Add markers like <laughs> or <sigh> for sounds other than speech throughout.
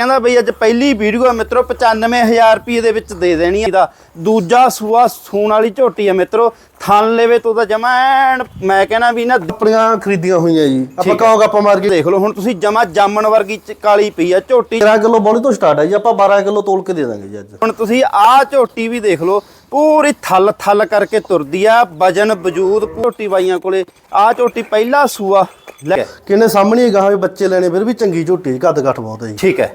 ਕਹਿੰਦਾ ਬਈ ਅੱਜ ਪਹਿਲੀ ਵੀਡੀਓ ਆ ਮਿੱਤਰੋ 95000 ਰੁਪਏ ਦੇ ਵਿੱਚ ਦੇ ਦੇਣੀ ਆ। ਦਾ ਦੂਜਾ ਸੂਆ ਸੂਣ ਵਾਲੀ ਝੋਟੀ ਆ ਮਿੱਤਰੋ ਥਣ ਲੈਵੇ ਤੋਂ ਤਾਂ ਜਮਾ ਐਨ ਮੈਂ ਕਹਿੰਦਾ ਵੀ ਨਾ ਆਪਣੀਆਂ ਖਰੀਦੀਆਂ ਹੋਈਆਂ ਜੀ। ਆਪਾਂ। ਕਹੋਗੇ ਆਪਾਂ ਮਾਰ ਕੇ। ਦੇਖ ਲਓ ਹੁਣ ਤੁਸੀਂ ਜਮਾ ਜਾਮਣ ਵਰਗੀ ਕਾਲੀ ਪਈ ਆ ਝੋਟੀ। 13 ਕਿਲੋ ਬੋਲੀ ਤੋਂ ਸਟਾਰਟ ਹੈ ਜੀ ਆਪਾਂ 12 ਕਿਲੋ ਤੋਲ ਕੇ ਦੇ ਦਾਂਗੇ ਜੀ ਅੱਜ। ਹੁਣ ਤੁਸੀਂ ਆਹ ਝੋਟੀ ਵੀ ਦੇਖ ਲਓ ਪੂਰੀ ਥਲ ਥਲ ਕਰਕੇ ਤੁਰਦੀ ਆ ਵਜਨ ਵਜੂਦ ਝੋਟੀ ਬਾਈਆਂ ਕੋਲੇ। ਆਹ ਝੋਟੀ ਪਹਿਲਾ ਸੂਆ ਲੈ ਕਿੰਨੇ ਸਾਹਮਣੇ ਗਾਹਾਂ ਵੀ ਬੱਚੇ ਲੈਣੇ ਫਿਰ ਵੀ ਚੰਗੀ ਝੋਟੀ ਕੱਦ ਘੱਟ ਬਹੁਤ ਹੈ ਜੀ। ਠੀਕ ਹੈ।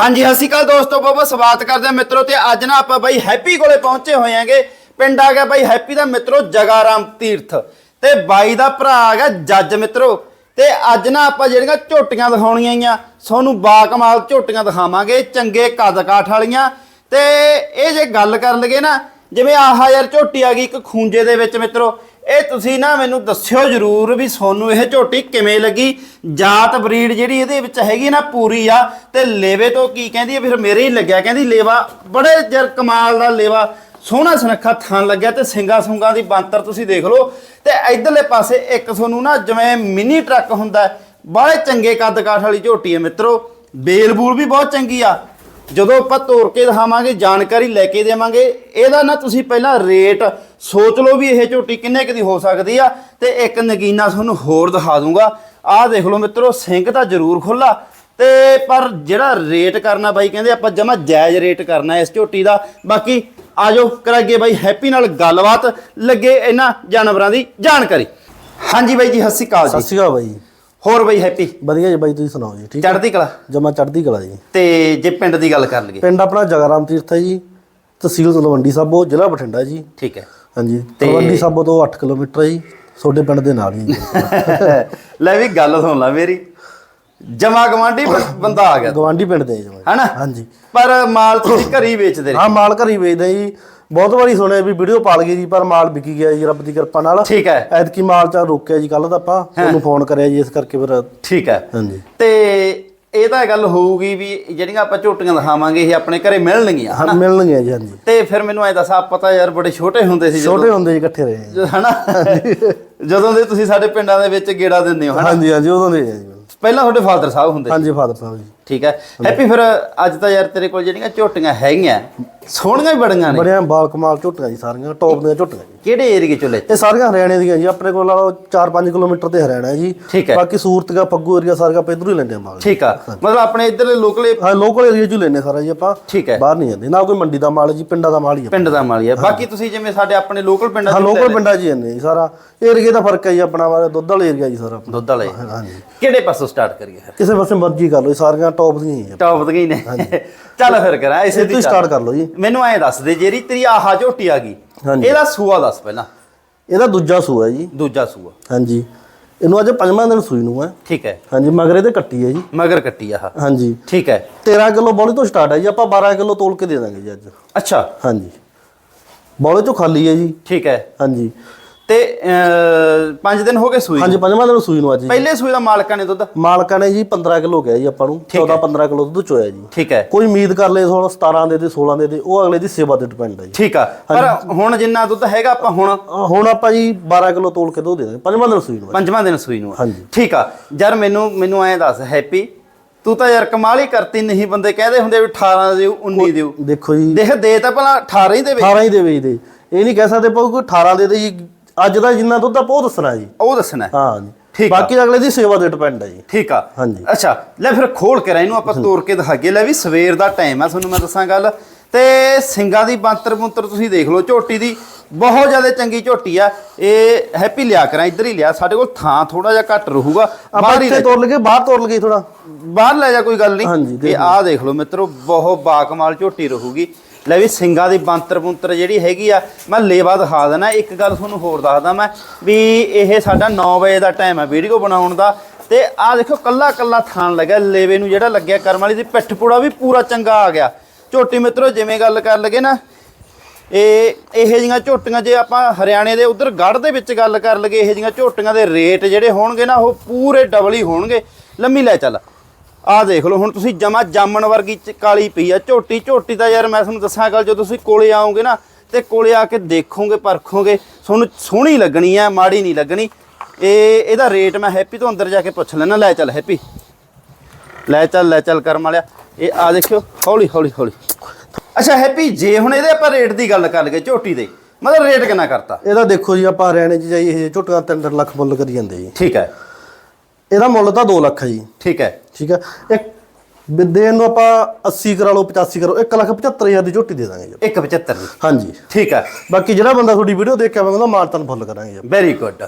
ਹਾਂਜੀ ਸਤਿ ਸ਼੍ਰੀ ਅਕਾਲ ਦੋਸਤੋ ਬਾਬਾ ਸਵਾਗਤ ਕਰਦੇ ਹਾਂ ਮਿੱਤਰੋ ਤੇ ਅੱਜ ਨਾ ਆਪਾਂ ਬਾਈ ਹੈਪੀ ਕੋਲੇ ਪਹੁੰਚੇ ਹੋਏ ਆਂਗੇ ਪਿੰਡ ਆ ਗਿਆ ਬਾਈ ਹੈਪੀ ਦਾ ਮਿੱਤਰੋ ਜਗਾਰਾਮ ਤੀਰਥ। ਤੇ ਬਾਈ ਦਾ ਭਰਾ ਆ ਗਿਆ ਜੱਜ ਮਿੱਤਰੋ। ਤੇ ਅੱਜ ਨਾ ਆਪਾਂ ਜਿਹੜੀਆਂ ਝੋਟੀਆਂ ਦਿਖਾਉਣੀਆਂ ਆਈਆਂ ਤੁਹਾਨੂੰ ਬਾਕਮਾਲ ਝੋਟੀਆਂ ਦਿਖਾਵਾਂਗੇ ਚੰਗੇ ਕੱਦ ਕਾਠ ਵਾਲੀਆਂ। ਤੇ ਇਹ ਜੇ ਗੱਲ ਕਰਨ ਲਗੇ ਨਾ ਜਿਵੇਂ ਆਹ ਯਾਰ ਝੋਟੀ ਆ ਗਈ ਇੱਕ ਖੂੰਜੇ ਦੇ ਵਿੱਚ ਮਿੱਤਰੋ, ਇਹ ਤੁਸੀਂ ਨਾ ਮੈਨੂੰ ਦੱਸਿਓ ਜਰੂਰ ਵੀ ਤੁਹਾਨੂੰ ਇਹ ਝੋਟੀ ਕਿਵੇਂ ਲੱਗੀ। ਜਾਤ ਬਰੀਡ ਜਿਹੜੀ ਇਹਦੇ ਵਿੱਚ ਹੈਗੀ ਨਾ ਪੂਰੀ ਆ, ਤੇ ਲੇਵੇ ਤੋਂ ਕੀ ਕਹਿੰਦੀ ਹੈ ਫਿਰ ਮੇਰੇ ਹੀ ਲੱਗਿਆ, ਕਹਿੰਦੀ ਲੇਵਾ ਬੜੇ ਜਰ ਕਮਾਲ ਦਾ ਲੇਵਾ। ਸੋਹਣਾ ਸੁਨੱਖਾ ਥਾਂ ਲੱਗਿਆ ਤੇ ਸਿੰਗਾ ਸੁੰਗਾ ਦੀ ਬੰਤਰ ਤੁਸੀਂ ਦੇਖ ਲਓ। ਤੇ ਇਧਰਲੇ ਪਾਸੇ ਇੱਕ ਤੁਹਾਨੂੰ ਨਾ ਜਿਵੇਂ ਮਿਨੀ ਟਰੱਕ ਹੁੰਦਾ ਬੜੇ ਚੰਗੇ ਕੱਦ ਕਾਠ ਵਾਲੀ ਝੋਟੀ ਹੈ ਮਿੱਤਰੋ। ਬੇਲ ਬੂਲ ਵੀ ਬਹੁਤ ਚੰਗੀ ਆ। ਜਦੋਂ ਆਪਾਂ ਤੋਰ ਕੇ ਦਿਖਾਵਾਂਗੇ, ਜਾਣਕਾਰੀ ਲੈ ਕੇ ਦੇਵਾਂਗੇ, ਇਹਦਾ ਨਾ ਤੁਸੀਂ ਪਹਿਲਾਂ ਰੇਟ ਸੋਚ ਲਓ ਵੀ ਇਹ ਝੋਟੀ ਕਿੰਨੇ ਕੁ ਦੀ ਹੋ ਸਕਦੀ ਆ, ਤੇ ਇੱਕ ਨਗੀਨਾ ਤੁਹਾਨੂੰ ਹੋਰ ਦਿਖਾ ਦੂੰਗਾ। ਆਹ ਦੇਖ ਲਓ ਮਿੱਤਰੋ ਸਿੰਘ ਤਾਂ ਜ਼ਰੂਰ ਖੁੱਲਾ ਤੇ ਪਰ ਜਿਹੜਾ ਰੇਟ ਕਰਨਾ ਬਾਈ ਕਹਿੰਦੇ, ਆਪਾਂ ਜਮਾ ਜਾਇਜ਼ ਰੇਟ ਕਰਨਾ ਇਸ ਝੋਟੀ ਦਾ। ਬਾਕੀ ਆਜੋ ਕਰਾਂਗੇ ਬਾਈ ਹੈਪੀ ਨਾਲ ਗੱਲਬਾਤ, ਲੱਗੇ ਇਹਨਾਂ ਜਾਨਵਰਾਂ ਦੀ ਜਾਣਕਾਰੀ। ਹਾਂਜੀ ਬਾਈ ਜੀ, ਸਤਿ ਸ਼੍ਰੀ ਅਕਾਲ ਸਤਿ ਸ਼੍ਰੀ ਅਕਾਲ ਬਾਈ। ਹੋਰ ਬਾਈ ਹੈਪੀ ਵਧੀਆ ਜੀ ਬਾਈ ਤੁਸੀਂ ਸੁਣਾਓ ਜੀ ਠੀਕ ਚੜ੍ਹਦੀ ਕਲਾ? ਜਮਾ ਚੜ੍ਹਦੀ ਕਲਾ ਜੀ। ਤੇ ਜੇ ਪਿੰਡ ਦੀ ਗੱਲ ਕਰ ਲਈਏ? ਪਿੰਡ ਆਪਣਾ ਜਗਾਰਾਮ ਤੀਰਥ ਹੈ ਜੀ ਤਹਿਸੀਲ ਤਲਵੰਡੀ ਸਾਬੋ ਜ਼ਿਲ੍ਹਾ ਬਠਿੰਡਾ ਜੀ। ਠੀਕ ਹੈ। ਹਾਂਜੀ ਤਲਵੰਡੀ ਸਾਬੋ ਤੋਂ 8 ਕਿਲੋਮੀਟਰ ਹੈ ਜੀ ਤੁਹਾਡੇ ਪਿੰਡ ਦੇ ਨਾਲ ਹੀ <laughs> ਲੈ ਵੀ ਗੱਲ ਸੁਣ ਲੈ ਮੇਰੀ। ਜਮਾ ਗਵਾਂਢੀ ਬੰਦਾ ਆ ਗਿਆ। ਗਵਾਂਢੀ ਪਿੰਡ ਦੇ ਜਮਾ ਹਨਾ? ਹਾਂਜੀ। ਪਰ ਮਾਲ ਤੁਸੀਂ ਘਰ ਵੇਚਦੇ ਰਹੇ। ਹਾਂ ਮਾਲ ਘਰੀ ਵੇਚਦੇ ਜੀ। ਬਹੁਤ ਵਾਰੀ ਸੁਣਿਆ ਵੀ ਵੀਡੀਓ ਪਾਲ ਗਈ ਜੀ ਪਰ ਮਾਲ ਵਿਕੀ ਗਿਆ ਜੀ ਰੱਬ ਦੀ ਕਿਰਪਾ ਨਾਲ। ਠੀਕ ਹੈ। ਐਤਕੀ ਮਾਲ ਚਾ ਰੋਕਿਆ ਜੀ ਕੱਲ ਦਾ ਆਪਾਂ ਤੁਹਾਨੂੰ ਫੋਨ ਕਰਿਆ ਜੀ ਇਸ ਕਰਕੇ ਫਿਰ ਠੀਕ ਹੈ। ਹਾਂਜੀ। ਤੇ ਇਹ ਤਾਂ ਗੱਲ ਹੋਊਗੀ ਵੀ ਜਿਹੜੀਆਂ ਆਪਾਂ ਝੋਟੀਆਂ ਦਿਖਾਵਾਂਗੇ ਇਹ ਆਪਣੇ ਘਰੇ ਮਿਲਣਗੀਆਂ ਹਾਂ ਮਿਲਣਗੇ ਜੀ ਹਾਂਜੀ। ਤੇ ਫਿਰ ਮੈਨੂੰ ਐ ਦੱਸ ਆ ਪਤਾ ਯਾਰ ਬੜੇ ਛੋਟੇ ਹੁੰਦੇ ਸੀ ਛੋਟੇ ਹੁੰਦੇ ਜੀ ਇਕੱਠੇ ਰਹੇ। ਹਨਾ? ਜਦੋਂ ਦੇ ਤੁਸੀਂ ਸਾਡੇ ਪਿੰਡਾਂ ਦੇ ਵਿੱਚ ਗੇੜਾ ਦਿੰਦੇ ਹੋ ਹਨਾ? ਹਾਂਜੀ ਹਾਂਜੀ ਉਦੋਂ ਦੇ ਪਹਿਲਾਂ ਤੁਹਾਡੇ ਫਾਦਰ ਸਾਹਿਬ ਹੁੰਦੇ ਸੀ। ਹਾਂਜੀ ਫਾਦਰ ਸਾਹਿਬ ਜੀ। ਠੀਕ ਹੈ? ਹੈਪੀ ਫਿਰ ਅੱਜ ਤਾਂ ਯਾਰ ਤੇਰੇ ਕੋਲ ਜਿਹੜੀਆਂ ਝੋਟੀਆਂ ਹੈਗੀਆਂ ਸੋਹਣੀਆਂ ਵੀ ਬੜੀਆਂ ਨੇ। ਬੜੀਆਂ ਬਾਲ ਕਮਾਲ ਝੋਟੀਆਂ ਜੀ ਸਾਰੀਆਂ ਟੌਪ ਦੀਆਂ ਝੋਟੀਆਂ ਜੀ। ਕਿਹੜੇ ਏਰੀਏ ਚੋਂ ਲੈ ਇਹ ਸਾਰੀਆਂ ਹਰਿਆਣੇ ਦੀਆਂ ਜੀ ਆਪਣੇ ਕੋਲ ਲਾ ਲਓ 4-5 ਕਿਲੋਮੀਟਰ ਤੇ ਹਰਿਆਣਾ ਹੈ ਜੀ। ਠੀਕ ਹੈ। ਬਾਕੀ ਸੂਰਤਗਾ ਫੱਗੂ ਏਰੀਆ ਸਾਰੀਆਂ ਆਪਾਂ ਇੱਧਰੋਂ ਹੀ ਲੈਂਦੇ ਆ ਮਾਲ ਠੀਕ ਆ। ਮਤਲਬ ਆਪਣੇ ਇਧਰਲੇ ਲੋਕਲੇ ਹਾਂ ਲੋਕਲ ਏਰੀਆ ਚੋਂ ਹੀ ਲੈਂਦੇ ਸਾਰਾ ਜੀ ਆਪਾਂ। ਠੀਕ ਹੈ। ਬਾਹਰ ਨਹੀਂ ਜਾਂਦੇ ਨਾ ਕੋਈ ਮੰਡੀ ਦਾ ਮਾਲ ਹੈ ਜੀ ਪਿੰਡਾਂ ਦਾ ਮਾਲ ਹੀ ਆ ਪਿੰਡ ਦਾ ਮਾਲੀ ਆ ਬਾਕੀ ਤੁਸੀਂ ਜਿਵੇਂ ਸਾਡੇ ਆਪਣੇ ਲੋਕਲ ਪਿੰਡਾਂ ਹਾਂ ਲੋਕਲ ਪਿੰਡਾਂ ਹੀ ਜਾਂਦੇ ਜੀ ਸਾਰਾ। ਏਰੀਆ ਦਾ ਫ਼ਰਕ ਹੈ ਜੀ ਆਪਣਾ ਵਾਲਾ ਦੁੱਧ ਵਾਲਾ ਏਰੀਆ ਜੀ ਸਾਰਾ ਦੁੱਧ ਵਾਲੇ ਹਾਂਜੀ। ਕਿਹੜੇ ਪਾਸੋਂ ਸਟਾਰਟ ਕਰੀਏ ਕਿਸੇ ਪਾਸੇ ਮਰਜ਼ੀ ਕਰ ਲਓ ਜੀ, ਸਾਰੀਆਂ ਟੌਪ ਦੀਆਂ ਹੀ ਆ। ਟੌਪ ਤੇ ਗਈ ਨੇ। ਚੱਲ ਫਿਰ ਕਰਾਂ ਇਸੇ ਦੀ ਸਟਾਰਟ ਕਰ ਲਓ ਜੀ। ਮੈਨੂੰ ਐਂ ਦੱਸ ਦੇ ਜਿਹੜੀ ਤੇਰੀ ਆਹਾ ਝੋਟੀ ਆ ਗਈ। ਇਹਦਾ ਸੂਆ ਦੱਸ ਪਹਿਲਾਂ। ਇਹਦਾ ਦੂਜਾ ਸੂਆ ਜੀ। ਦੂਜਾ ਸੂਆ। ਹਾਂਜੀ। ਇਹਨੂੰ ਅੱਜ ਪੰਜਵਾਂ ਦਿਨ ਸੂਈ ਨੂੰ ਹੈ ਠੀਕ ਹੈ। ਹਾਂਜੀ ਮਗਰ ਇਹਦੇ ਕੱਟੀ ਹੈ ਜੀ। ਮਗਰ ਕੱਟੀ ਆਹ। ਹਾਂਜੀ। ਠੀਕ ਹੈ। 13 ਕਿਲੋ ਬੋਲੀ ਤੋਂ ਸਟਾਰਟ ਹੈ ਜੀ। ਆਪਾਂ 12 ਕਿਲੋ ਤੋਲ ਕੇ ਦੇ ਦਾਂਗੇ ਜੀ ਅੱਜ। ਅੱਛਾ। ਹਾਂਜੀ। ਬੋਲੇ ਚੋਂ ਖਾਲੀ ਹੈ ਜੀ। ਠੀਕ ਹੈ। ਹਾਂਜੀ। ਤੇ 5 ਦਿਨ ਹੋ ਗਏ ਸੂਈ। ਹਾਂਜੀ ਪੰਜਵਾਂ ਦਿਨ ਸੂਈ ਨੂੰ ਅੱਜ ਜੀ। ਪਹਿਲੇ ਸੂਈ ਦਾ ਮਾਲਕਾਂ ਨੇ ਦੁੱਧ? ਮਾਲਕਾਂ ਨੇ ਜੀ 15 ਕਿਲੋ ਗਿਆ ਜੀ ਆਪਾਂ ਨੂੰ 14 15 ਕਿਲੋ ਦੁੱਧ ਚੋਇਆ ਜੀ। ਠੀਕ ਹੈ। ਕੋਈ ਉਮੀਦ ਕਰ ਲੇ 16 17 ਦੇ ਦੇ 16 ਦੇ ਦੇ ਉਹ ਅਗਲੇ ਦੀ ਸੇਵਾ ਤੇ ਡਿਪੈਂਡ ਹੈ ਜੀ। ਠੀਕ ਆ। ਪਰ ਹੁਣ ਜਿੰਨਾ ਦੁੱਧ ਹੈਗਾ ਆਪਾਂ ਹੁਣ ਹੁਣ ਆਪਾਂ ਜੀ 12 ਕਿਲੋ ਤੋਲ ਕੇ ਦੋ ਦੇ ਦਾਂਗੇ ਪੰਜਵਾਂ ਦਿਨ ਸੂਈ ਨੂੰ। ਪੰਜਵਾਂ ਦਿਨ ਸੂਈ ਨੂੰ। ਹਾਂਜੀ। ਠੀਕ ਆ। ਯਾਰ ਮੈਨੂੰ ਮੈਨੂੰ ਐਂ ਦੱਸ ਹੈਪੀ ਤੂੰ ਤਾਂ ਯਾਰ ਕਮਾਲ ਹੀ ਕਰਤੀ ਨਹੀਂ ਬੰਦੇ ਕਹਦੇ ਹੁੰਦੇ ਵੀ 18 ਦਿਓ 19 ਦਿਓ। ਦੇਖੋ ਜੀ। ਦੇਖ ਦੇ ਤਾਂ ਭਲਾ 18 ਹੀ ਦੇਵੇ। 18 ਹੀ ਦੇ। ਵੇਚਦੇ ਇਹ ਨਹੀਂ ਕਹਿ ਸਕਦੇ ਪਾਉ ਕੋਈ 18 ਦੇ ਦੇ ਜੀ ਅੱਜ ਦਾ ਜਿੰਨਾ ਦੁੱਧ ਆਪਾਂ ਉਹ ਦੱਸਣਾ ਜੀ। ਉਹ ਦੱਸਣਾ ਹੈ। ਹਾਂ ਜੀ। ਠੀਕ ਆ। ਬਾਕੀ ਅਗਲੇ ਦੀ ਸੇਵਾ ਤੇ ਡਿਪੈਂਡ ਹੈ ਜੀ। ਠੀਕ ਆ। ਹਾਂਜੀ। ਅੱਛਾ ਲੈ ਫਿਰ ਖੋਲ ਕੇ ਰਹਿ ਇਹਨੂੰ ਆਪਾਂ ਤੋੜ ਕੇ ਦਿਖਾਗੇ ਲੈ ਵੀ ਸਵੇਰ ਦਾ ਟਾਈਮ ਆ ਤੁਹਾਨੂੰ ਮੈਂ ਦੱਸਾਂ ਗੱਲ। ਤੇ ਸਿੰਗਾਂ ਦੀ ਬੰਤਰ ਬੁੰਤਰ ਤੁਸੀਂ ਦੇਖ ਲਓ ਝੋਟੀ ਦੀ ਬਹੁਤ ਜ਼ਿਆਦਾ ਚੰਗੀ ਝੋਟੀ ਆ। ਇਹ ਹੈਪੀ ਲਿਆ ਕਰਾਂ ਇੱਧਰ ਹੀ ਲਿਆ। ਸਾਡੇ ਕੋਲ ਥਾਂ ਥੋੜਾ ਜਿਹਾ ਘੱਟ ਰਹੂਗਾ। ਆਪਾਂ ਬਾਹਰ ਹੀ ਇੱਥੇ ਤੋੜ ਲਗੇ ਬਾਹਰ ਤੋੜ ਲਗੇ ਥੋੜਾ ਬਾਹਰ ਲੈ ਜਾ ਕੋਈ ਗੱਲ ਹਾਂਜੀ, ਨਹੀਂ ਦੇਖ ਇਹ ਆਹ ਦੇਖ ਲਓ ਮਿੱਤਰੋ ਬਹੁਤ ਬਾਕਮਾਲ ਝੋਟੀ ਰਹੂਗੀ। ਲੈ ਵੀ ਸਿੰਗਾਂ ਦੀ ਬੰਤਰ ਬੁੰਤਰ ਜਿਹੜੀ ਹੈਗੀ ਆ, ਮੈਂ ਲੇਵਾ ਦਿਖਾ ਦੇਣਾ ਇੱਕ ਗੱਲ ਤੁਹਾਨੂੰ ਹੋਰ ਦੱਸਦਾ ਮੈਂ ਵੀ ਇਹ ਸਾਡਾ 9 ਵਜੇ ਦਾ ਟਾਈਮ ਹੈ ਵੀਡੀਓ ਬਣਾਉਣ ਦਾ ਤੇ ਆਹ ਦੇਖੋ ਕੱਲਾ ਕੱਲਾ ਥਾਣ ਲੱਗਿਆ, ਲੇਵੇ ਨੂੰ ਜਿਹੜਾ ਲੱਗਿਆ ਕਰਮ ਵਾਲੀ ਦੀ ਪਿੱਠ ਪੂੜਾ ਵੀ ਪੂਰਾ ਚੰਗਾ ਆ ਗਿਆ। ਝੋਟੀ ਮਿੱਤਰੋ, ਜਿਵੇਂ ਗੱਲ ਕਰ ਲਗੇ ਨਾ, ਇਹ, ਇਹੋ ਜਿਹੀਆਂ ਝੋਟੀਆਂ ਜੇ ਆਪਾਂ ਹਰਿਆਣੇ ਦੇ ਉਧਰ ਗੜ੍ਹ ਦੇ ਵਿੱਚ ਗੱਲ ਕਰ ਲਗੇ, ਇਹੋ ਜਿਹੀਆਂ ਝੋਟੀਆਂ ਦੇ ਰੇਟ ਜਿਹੜੇ ਹੋਣਗੇ ਨਾ, ਉਹ ਪੂਰੇ ਡਬਲ ਹੀ ਹੋਣਗੇ। ਲੰਮੀ ਲੈ ਚੱਲ। ਆਹ ਦੇਖ ਲਓ ਹੁਣ ਤੁਸੀਂ ਜਮਾ ਜਾਮਣ ਵਰਗੀ ਕਾਲੀ ਪਈ ਆ। ਝੋਟੀ ਝੋਟੀ ਤਾਂ ਯਾਰ ਮੈਂ ਤੁਹਾਨੂੰ ਦੱਸਾਂ ਗੱਲ ਜਦੋਂ ਤੁਸੀਂ ਕੋਲੇ ਆਓਗੇ ਨਾ ਤੇ ਕੋਲੇ ਆ ਕੇ ਦੇਖੋਗੇ ਪਰਖੋਗੇ ਤੁਹਾਨੂੰ ਸੋਹਣੀ ਲੱਗਣੀ ਆ ਮਾੜੀ ਨਹੀਂ ਲੱਗਣੀ। ਇਹ ਇਹਦਾ ਰੇਟ ਮੈਂ ਹੈਪੀ ਤੋਂ ਅੰਦਰ ਜਾ ਕੇ ਪੁੱਛ ਲੈਣਾ ਲੈ ਚੱਲ ਹੈਪੀ। ਲੈ ਚੱਲ ਲੈ ਚੱਲ ਕਰਮ ਵਾਲਿਆ। ਇਹ ਆ ਦੇਖਿਓ ਹੌਲੀ ਹੌਲੀ ਹੌਲੀ। ਅੱਛਾ ਹੈਪੀ ਜੇ ਹੁਣ ਇਹਦੇ ਆਪਾਂ ਰੇਟ ਦੀ ਗੱਲ ਕਰ ਲਈਏ ਝੋਟੀ ਦੇ ਮਤਲਬ ਰੇਟ ਕਿੰਨਾ ਕਰਤਾ? ਇਹਦਾ ਦੇਖੋ ਜੀ ਆਪਾਂ ਹਰਿਆਣੇ 'ਚ ਜਾਈ ਇਹ ਝੋਟੀਆਂ 3 ਲੱਖ ਮੁੱਲ ਕਰੀ ਜਾਂਦੇ ਜੀ। ਠੀਕ ਹੈ। ਇਹਦਾ ਮੁੱਲ ਤਾਂ 2 ਲੱਖ ਹੈ ਜੀ। ਠੀਕ ਹੈ। ਠੀਕ ਹੈ। ਇੱਕ ਬਿੱਦੇ ਨੂੰ ਆਪਾਂ 80 ਕਰਾ ਲਓ 85 ਕਰੋ 1 ਲੱਖ 75000 ਦੀ ਝੋਟੀ ਦੇ ਦਾਂਗੇ ਜੀ। 175 ਦੀ। ਹਾਂਜੀ। ਠੀਕ ਹੈ। ਬਾਕੀ ਜਿਹੜਾ ਬੰਦਾ ਤੁਹਾਡੀ ਵੀਡੀਓ ਦੇਖ ਕੇ ਆਵੇਗਾ ਉਹਦਾ ਮਾਨਤਨ ਫੁੱਲ ਕਰਾਂਗੇ ਜੀ ਵੈਰੀ ਗੁੱਡ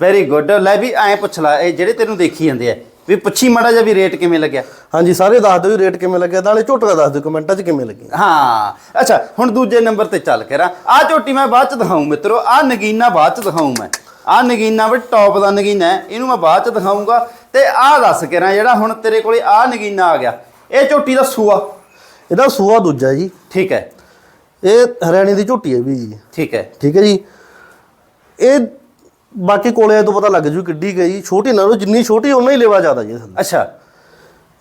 ਵੈਰੀ ਗੁੱਡ ਲੈ ਵੀ ਐਂ ਪੁੱਛ ਲੈ ਇਹ ਜਿਹੜੇ ਤੈਨੂੰ ਦੇਖੀ ਜਾਂਦੇ ਆ ਵੀ ਪੁੱਛੀ ਮਾੜਾ ਜਿਹਾ ਵੀ ਰੇਟ ਕਿਵੇਂ ਲੱਗਿਆ? ਹਾਂਜੀ ਸਾਰੇ ਦੱਸ ਦਿਓ ਵੀ ਰੇਟ ਕਿਵੇਂ ਲੱਗਿਆ ਨਾਲੇ ਝੋਟੀਆਂ ਦੱਸ ਦਿਓ ਕਮੈਂਟਾਂ 'ਚ ਕਿਵੇਂ ਲੱਗੀਆਂ ਹਾਂ। ਅੱਛਾ ਹੁਣ ਦੂਜੇ ਨੰਬਰ ਤੇ ਚੱਲ ਕੇ ਰਾ ਆ ਝੋਟੀ ਮੈਂ ਬਾਅਦ ਚ ਦਿਖਾਉਂ ਮਿੱਤਰੋ ਆ ਨਗੀਨਾ ਬਾਅਦ ਚ ਦਿਖਾਉਂ ਮੈਂ। ਆ ਨਗੀਨਾ ਵੀ ਟੌਪ ਦਾ ਨਗੀਨਾ ਹੈ ਇਹਨੂੰ ਮੈਂ ਬਾਅਦ ਚ ਦਿਖਾਉਂਗਾ ਤੇ ਆ ਦੱਸ ਕੇ ਰਾ ਜਿਹੜਾ ਹੁਣ ਤੇਰੇ ਕੋਲੇ ਆ ਨਗੀਨਾ ਆ ਗਿਆ ਇਹ ਝੋਟੀ ਦਾ ਸੂਆ। ਇਹਦਾ ਸੂਆ ਦੂਜਾ ਜੀ। ਠੀਕ ਹੈ। ਇਹ ਹਰਿਆਣੇ ਦੀ ਝੋਟੀ ਹੈ ਵੀ ਜੀ। ਠੀਕ ਹੈ। ਠੀਕ ਹੈ ਜੀ। ਇਹ ਬਾਕੀ ਕੋਲੇ ਤੋਂ ਪਤਾ ਲੱਗ ਜੂ ਕਿੱਡੀ ਗਈ। ਛੋਟੀ ਨਾਲੋਂ ਜਿੰਨੀ ਛੋਟੀ ਉਨਾ ਹੀ ਲੈਵਾ ਜ਼ਿਆਦਾ ਜੀ। ਅੱਛਾ।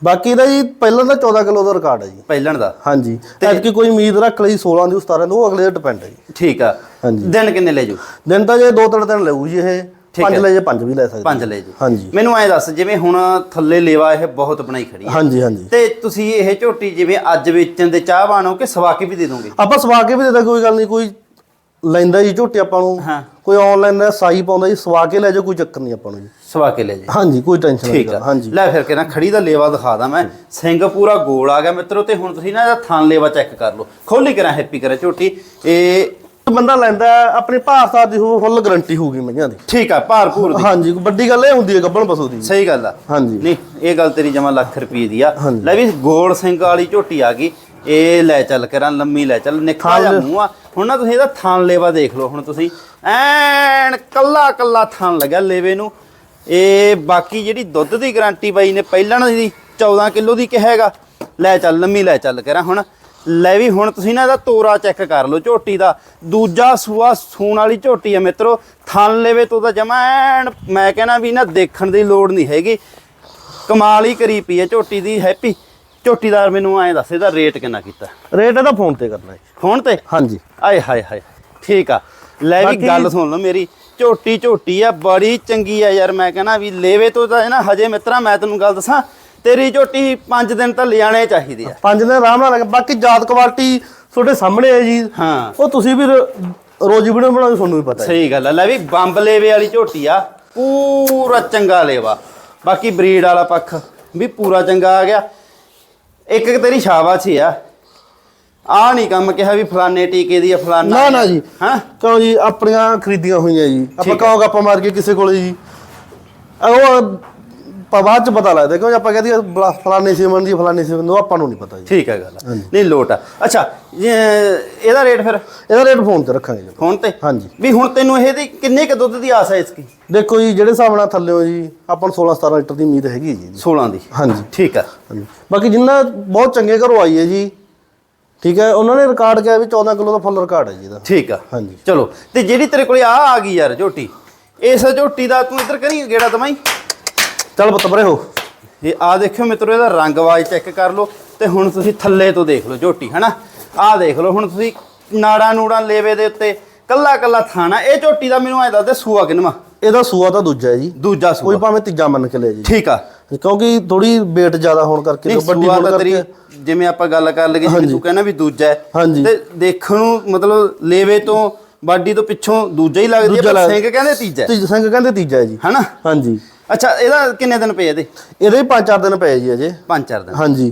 ਬਾਕੀ ਦਾ ਜੀ ਪਹਿਲਾਂ ਦਾ 14 ਕਿਲੋ ਦਾ ਰਿਕਾਰਡ ਹੈ ਜੀ। ਪਹਿਲਣ ਦਾ। ਹਾਂਜੀ। ਐਤਕੀ ਕੋਈ ਉਮੀਦ ਰੱਖ ਲਈ 16 ਦੀ 17 ਦੀ ਉਹ ਅਗਲੇ ਤੇ ਡਿਪੈਂਡ ਹੈ ਜੀ। ਠੀਕ ਆ। ਹਾਂਜੀ। ਦਿਨ ਕਿੰਨੇ ਲੈ ਜੂ? ਦਿਨ ਤਾਂ ਜੇ ਦੋ ਤਿੰਨ ਦਿਨ ਲਊ ਜੀ ਇਹ ਪੰਜ। ਲੈ ਜੇ ਪੰਜ ਵੀ ਲੈ ਸਕਦੇ ਪੰਜ ਲੈ ਜੂ। ਹਾਂਜੀ। ਮੈਨੂੰ ਐਂ ਦੱਸ ਜਿਵੇਂ ਹੁਣ ਥੱਲੇ ਲੇਵਾ ਇਹ ਬਹੁਤ ਬਣਾਈ ਖੜੀ ਹੈ। ਹਾਂਜੀ ਹਾਂਜੀ। ਤੇ ਤੁਸੀਂ ਇਹ ਝੋਟੀ ਜਿਵੇਂ ਅੱਜ ਵੇਚਣ ਦੇ ਚਾਹਵਾਨ ਹੋ ਕਿ ਸਵਾ ਕੇ ਵੀ ਦੇ ਦੋਗੇ? ਆਪਾਂ ਸਵਾ ਕੇ ਵੀ ਦੇ ਦਾਂ ਕੋਈ ਗੱਲ ਨਹੀਂ ਕੋਈ ਲੈਂਦਾ ਜੀ ਝੋਟੀ ਆਪਾਂ ਨੂੰ। ਹਾਂ। ਕੋਈ ਆਨਲਾਈਨ ਦਾ ਸਾਈ ਪਾਉਂਦਾ ਜੀ ਸਵਾ ਕੇ ਲੈ ਜਾ ਕੋਈ ਚੱਕਰ ਨਹੀਂ ਆਪਾਂ ਨੂੰ ਜੀ। ਸਵਾ ਕੇ ਲੈ ਜੀ ਹਾਂਜੀ ਕੋਈ ਟੈਨਸ਼ਨ ਨਹੀਂ ਆ। ਹਾਂਜੀ। ਲੈ ਫਿਰ ਕੇ ਨਾ ਖੜੀ ਦਾ ਲੇਵਾ ਦਿਖਾ ਦਾਂ ਮੈਂ। ਸਿੰਘ ਪੂਰਾ ਗੋਲ ਆ ਗਿਆ ਮਿੱਤਰੋ ਤੇ ਹੁਣ ਤੁਸੀਂ ਨਾ ਇਹਦਾ ਥਣ ਲੇਵਾ ਚੈੱਕ ਕਰ ਲਓ। ਖੋਲੀ ਕਰਾਂ ਹੈਪੀ ਕਰਾਂ ਝੋਟੀ। ਇਹ ਬੰਦਾ ਲੈਂਦਾ ਆਪਣੀ ਭਾਸ਼ਾ ਦੀ ਹੋ ਫੁੱਲ ਗਾਰੰਟੀ ਹੋਊਗੀ ਮਈਆਂ ਦੀ। ਠੀਕ ਆ ਭਾਰਪੂਰ ਦੀ। ਹਾਂਜੀ ਵੱਡੀ ਗੱਲ ਇਹ ਹੁੰਦੀ ਹੈ ਗੱਬਣ ਪਸ਼ੂ ਦੀ। ਸਹੀ ਗੱਲ ਆ। ਹਾਂਜੀ। ਨਹੀਂ ਇਹ ਗੱਲ ਤੇਰੀ ਜਮਾ ਲੱਖ ਰੁਪਏ ਦੀ ਆ। ਲੈ ਵੀ ਗੋਲ ਸਿੰਘ ਵਾਲੀ ਝੋਟੀ ਆ ਗਈ। ਇਹ ਲੈ ਚੱਲ ਕਰਾਂ ਲੰਮੀ ਲੈ ਚੱਲ ਨਿੱਕਾ ਜਿਹਾ ਮੂੰਹ ਆ। ਹੁਣ ਨਾ ਤੁਸੀਂ ਇਹਦਾ ਥਣ ਲੇਵਾ ਦੇਖ ਲਓ ਹੁਣ ਤੁਸੀਂ ਐਨ ਕੱਲਾ ਕੱਲਾ ਥਣ ਲੱਗਿਆ ਲੇਵੇ ਨੂੰ। ਇਹ ਬਾਕੀ ਜਿਹੜੀ ਦੁੱਧ ਦੀ ਗਾਰੰਟੀ ਬਾਈ ਨੇ ਪਹਿਲਾਂ ਦੀ 14 ਕਿਲੋ ਦੀ ਕਿਹਾ ਹੈਗਾ। ਲੈ ਚੱਲ ਲੰਮੀ ਲੈ ਚੱਲ ਕਰਾਂ ਹੁਣ। ਲੈ ਵੀ ਹੁਣ ਤੁਸੀਂ ਨਾ ਇਹਦਾ ਤੋਰਾ ਚੈੱਕ ਕਰ ਲਓ ਝੋਟੀ ਦਾ। ਦੂਜਾ ਸੂਆ ਸੂਣ ਵਾਲੀ ਝੋਟੀ ਆ ਮਿੱਤਰੋ ਥਣ ਲੇਵੇ ਤੋਂ ਤਾਂ ਜਮਾ ਐਨ ਮੈਂ ਕਹਿੰਦਾ ਵੀ ਨਾ ਦੇਖਣ ਦੀ ਲੋੜ ਨਹੀਂ ਹੈਗੀ। ਕਮਾਲ ਹੀ ਕਰੀ ਪਈ ਹੈ ਝੋਟੀ ਦੀ ਹੈਪੀ। ਝੋਟੀਦਾਰ ਮੈਨੂੰ ਐਂ ਦੱਸ ਇਹਦਾ ਰੇਟ ਕਿੰਨਾ ਕੀਤਾ? ਰੇਟ ਇਹਦਾ ਫੋਨ ਤੇ ਕਰਨਾ ਹੈ ਫੋਨ ਤੇ? ਹਾਂਜੀ। ਆਏ ਹਾਏ ਹਾਏ ਠੀਕ ਆ। ਲੈ ਵੀ ਗੱਲ ਸੁਣ ਲਓ ਮੇਰੀ ਝੋਟੀ ਝੋਟੀ ਆ ਬੜੀ ਚੰਗੀ ਆ ਯਾਰ ਮੈਂ ਕਹਿੰਦਾ ਵੀ ਲੇਵੇ ਤੋਂ ਤਾਂ ਨਾ ਹਜੇ ਮਿੱਤਰਾ ਮੈਂ ਤੈਨੂੰ ਗੱਲ ਦੱਸਾਂ ਤੇਰੀ ਝੋਟੀ 5 ਦਿਨ ਤਾਂ ਲਿਆਣੇ ਚਾਹੀਦੇ ਆ। ਪੰਜ ਦਿਨ ਆਰਾਮ ਨਾਲ ਬਾਕੀ ਜਾਤ ਕੁਆਲਿਟੀ ਤੁਹਾਡੇ ਸਾਹਮਣੇ ਹੈ ਜੀ। ਹਾਂ। ਉਹ ਤੁਸੀਂ ਵੀ ਰੋਜ਼ ਵੀਡੀਓ ਬਣਾਉਂਦੇ ਤੁਹਾਨੂੰ ਵੀ ਪਤਾ ਹੈ। ਸਹੀ ਗੱਲ ਆ। ਲੈ ਵੀ ਬੰਬ ਲੇਵੇ ਵਾਲੀ ਝੋਟੀ ਆ ਪੂਰਾ ਚੰਗਾ ਲੇਵਾ। ਬਾਕੀ ਬਰੀਡ ਵਾਲਾ ਪੱਖ ਵੀ ਪੂਰਾ ਚੰਗਾ ਆ ਗਿਆ। ਇੱਕ ਇੱਕ ਤੇਰੀ ਸ਼ਾਬਾਸ਼ ਆ। ਆ ਨਹੀਂ ਕੰਮ ਕਿਹਾ ਵੀ ਫਲਾਣੇ ਟੀਕੇ ਦੀ ਆ ਫਲਾਣਾ ਨਾ ਨਾ ਜੀ। ਹਾਂ? ਕਿਉਂ ਜੀ ਆਪਣੀਆਂ ਖਰੀਦੀਆਂ ਹੋਈਆਂ ਜੀ। ਆਪਾਂ। ਕਹੋਗੇ ਆਪਾਂ ਮਾਰ ਕੇ ਕਿਸੇ ਕੋਲੇ ਜੀ। ਉਹ ਆਪਾਂ ਬਾਅਦ ਚ ਪਤਾ ਲੱਗਦਾ ਕਿਉਂ ਆਪਾਂ ਕਹਦੇ ਫਲਾਣੇ ਸੀਮਨ ਦੀ ਫਲਾਣੇ ਸੀਮਨ ਦੀ ਆਪਾਂ ਨੂੰ ਨਹੀਂ ਪਤਾ ਜੀ। ਠੀਕ ਹੈ ਗੱਲ ਨਹੀਂ ਲੋਟ ਆ। ਅੱਛਾ ਇਹ- ਇਹਦਾ ਰੇਟ ਫਿਰ? ਇਹਦਾ ਰੇਟ ਫੋਨ ਤੇ ਰੱਖਾਂਗੇ ਜੀ। ਫੋਨ ਤੇ? ਹਾਂਜੀ। ਵੀ ਹੁਣ ਤੈਨੂੰ ਇਹਦੀ ਕਿੰਨੇ ਕ ਦੁੱਧ ਦੀ ਆਸ ਹੈ ਇਸਕੀ ਦੇਖੋ ਜੀ ਜਿਹੜੇ ਹਿਸਾਬ ਨਾਲ ਥੱਲੇ ਹੋ ਜੀ ਆਪਾਂ ਨੂੰ 16 17 ਲੀਟਰ ਦੀ ਉਮੀਦ ਹੈਗੀ ਜੀ। 16 ਦੀ? ਹਾਂਜੀ। ਠੀਕ ਆ। ਬਾਕੀ ਜਿੰਨਾ ਬਹੁਤ ਚੰਗੇ ਘਰੋਂ ਆਈ ਹੈ ਜੀ ਠੀਕ ਹੈ ਉਹਨਾਂ ਨੇ ਰਿਕਾਰਡ ਕਿਹਾ ਵੀ 14 ਕਿਲੋ ਦਾ ਫੁੱਲ ਰਿਕਾਰਡ ਹੈ ਜੀ ਇਹਦਾ। ਠੀਕ ਆ। ਹਾਂਜੀ। ਚਲੋ ਤੇ ਜਿਹੜੀ ਤੇਰੇ ਕੋਲੇ ਆ ਆ ਗਈ ਯਾਰ ਝੋਟੀ ਇਸ ਝੋਟੀ ਦਾ ਤੂੰ ਇੱਧਰ ਕਰੀ ਗੇੜਾ ਦਵਾਈ? ਚੱਲ ਪੁੱਤ ਪਰੇ ਹੋ। ਇਹ ਆ ਦੇਖਿਓ ਮਿੱਤਰੋ ਇਹਦਾ ਰੰਗ ਵਾਜ ਚੈੱਕ ਕਰ ਲਓ ਤੇ ਹੁਣ ਤੁਸੀਂ ਥੱਲੇ ਤੋਂ ਦੇਖ ਲਓ ਝੋਟੀ ਹਨਾ? ਆ ਦੇਖ ਲਓ ਹੁਣ ਤੁਸੀਂ ਨਾੜਾ ਨੂੜਾ ਲੇਵੇ ਦੇ ਉੱਤੇ ਕੱਲਾ ਕੱਲਾ ਥਾਣਾ। ਇਹ ਝੋਟੀ ਦਾ ਮੈਨੂੰ ਐ ਦੱਸ ਦੇ ਸੂਆ ਕਿਨਵਾ? ਇਹਦਾ ਸੂਆ ਤਾਂ ਦੂਜਾ ਹੈ ਜੀ। ਦੂਜਾ ਕੋਈ ਸੂਆ ਭਾਵੇਂ ਤੀਜਾ ਮੰਨ ਕੇ ਲੈ ਜੀ ਠੀਕ ਆ। ਕਿਉਂਕਿ ਥੋੜੀ weight ਜ਼ਿਆਦਾ ਹੋਣ ਕਰਕੇ ਵੱਡੀ ਹੋਣ ਕਰਕੇ। ਜਿਵੇਂ ਆਪਾਂ ਗੱਲ ਕਰ ਲਈਏ ਜਿਵੇਂ ਤੂੰ ਕਹਿੰਦਾ ਵੀ ਦੂਜਾ ਹੈ। ਤੇ ਦੇਖਣ ਨੂੰ ਮਤਲਬ ਲੇਵੇ ਤੋਂ ਬਾਡੀ ਤੋਂ ਪਿੱਛੋਂ ਦੂਜਾ ਹੀ ਲੱਗਦੀ ਹੈ ਪਰ ਲੱਗ- ਸਿੰਘ ਕਹਿੰਦੇ ਤੀਜਾ ਹੈ। ਤੀਜਾ ਸਿੰਘ ਕਹਿੰਦੇ ਤੀਜਾ ਹੈ ਜੀ। ਹਨਾ? ਹਾਂਜੀ। ਅੱਛਾ ਇਹਦਾ ਕਿੰਨੇ ਦਿਨ ਪਏ ਇਹਦੇ? ਇਹਦੇ ਵੀ 5-4 ਦਿਨ ਪਏ ਜੀ ਅਜੇ। ਪੰਜ ਚਾਰ ਦਿਨ। ਹਾਂਜੀ।